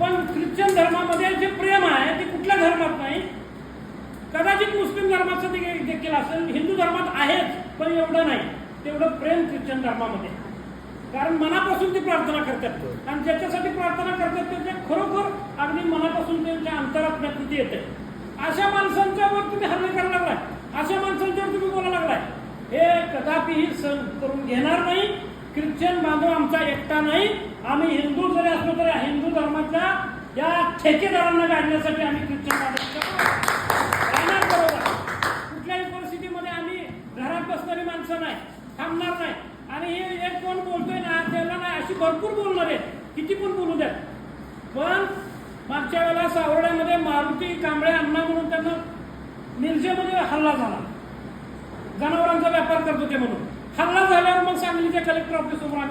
पण ख्रिश्चन धर्मामध्ये जे प्रेम आहे ते कुठल्या धर्मात नाही. कदाचित मुस्लिम धर्माचं देखील असेल हिंदू धर्मात आहेच पण एवढं नाही. तेवढं प्रेम ख्रिश्चन धर्मामध्ये. कारण मनापासून ते प्रार्थना करतात. आणि ज्याच्यासाठी प्रार्थना करतात त्यांच्या खरोखर अगदी मनापासून त्यांच्या अंतरात कृती येते. अशा माणसांच्यावर तुम्ही हल्ले करायला लागलाय. अशा माणसांच्यावर तुम्ही बोलायला लागलाय. हे कदापिही सण करून घेणार नाही. ख्रिश्चन बांधव आमचा एकटा नाही. आम्ही हिंदू जरी असलो तरी हिंदू धर्माच्या ठेकेदारांना काढण्यासाठी आम्ही ख्रिश्चन राहणार बरोबर. कुठल्याही परिस्थितीमध्ये आम्ही घरात बसणारी माणसं नाही थांबणार नाही. आणि हे एक कोण बोलतोय ना त्याला नाही अशी भरपूर बोलणार आहेत. किती पण बोलू द्या पण मागच्या वेळेला सावर्ड्यामध्ये मारुती कांबळे अण्णा म्हणून त्यांना मिरजेमध्ये हल्ला झाला. जनावरांचा व्यापार करत होते म्हणून. हल्ला झाल्यावर मग सांगलीच्या कलेक्टर ऑफिससमोर आम्ही